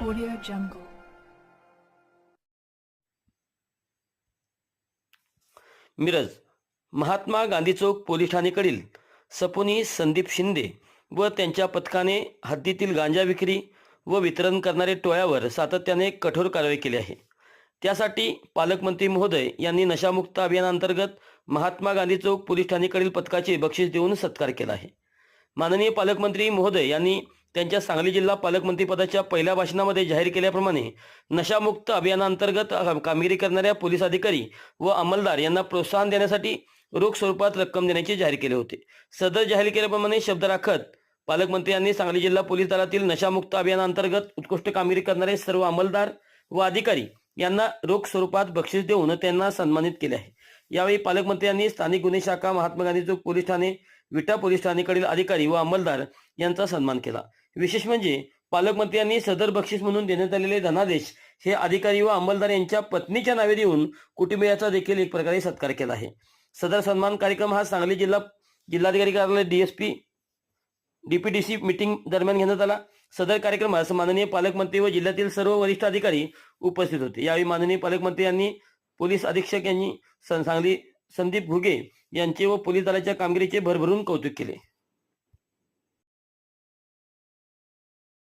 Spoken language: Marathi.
Audio Jungle. Miraj Mahatma Gandhi Chowk police ठाणेकडील सपोनी संदीप शिंदे व त्यांच्या पथकाने हद्दीतील गांजा विक्री व वितरण करणारे टोळ्यावर सातत्याने कठोर कारवाई केली आहे त्यासाठी पालकमंत्री महोदय यांनी नशामुक्त अभियानांतर्गत महात्मा गांधी चौक पोलीस ठाणेकडील पथकाचे बक्षीस देऊन सत्कार केला आहे माननीय पालकमंत्री महोदय यांनी त्यांच्या सांगली जिल्हा पालकमंत्रीपदाच्या पहिल्या भाषणामध्ये जाहीर केल्याप्रमाणे नशामुक्त अभियानांतर्गत कामगिरी करणाऱ्या पोलीस अधिकारी व अंमलदार यांना प्रोत्साहन देण्यासाठी रोख स्वरूपात रक्कम देण्याचे जाहीर केले होते. सदर जाहीर केल्याप्रमाणे शब्द राखत पालकमंत्र्यांनी सांगली जिल्हा पोलीस दलातील नशामुक्त अभियानांतर्गत उत्कृष्ट कामगिरी करणारे सर्व अंमलदार व अधिकारी यांना रोख स्वरूपात बक्षीस देऊन त्यांना सन्मानित केले आहे. यावेळी पालकमंत्र्यांनी स्थानिक गुन्हे शाखा महात्मा गांधी चौक पोलीस ठाणे विटा पोलीस ठाणेकडील अधिकारी व अंमलदार यांचा सन्मान केला. विशेष म्हणजे पालकमंत्री यांनी सदर बक्षीस म्हणून देण्यात आलेले धनादेश हे अधिकारी व अंमलदार यांच्या पत्नीच्या नावे देऊन कुटुंबियाचा देखील एक प्रकारे सत्कार केला आहे. सदर सन्मान कार्यक्रम हा सांगली जिल्हा जिल्हाधिकारी कार्यालय डीएसपी डीपीडीसी मीटिंग दरम्यान घेण्यात आला. सदर कार्यक्रमास माननीय पालकमंत्री व जिल्ह्यातील सर्व वरिष्ठ अधिकारी उपस्थित होते. यावेळी माननीय पालकमंत्री यांनी पोलीस अधीक्षक यांनी सन- सांगली संदीप घुगे यांचे व पोलीस दलाच्या कामगिरीचे भरभरून कौतुक केले.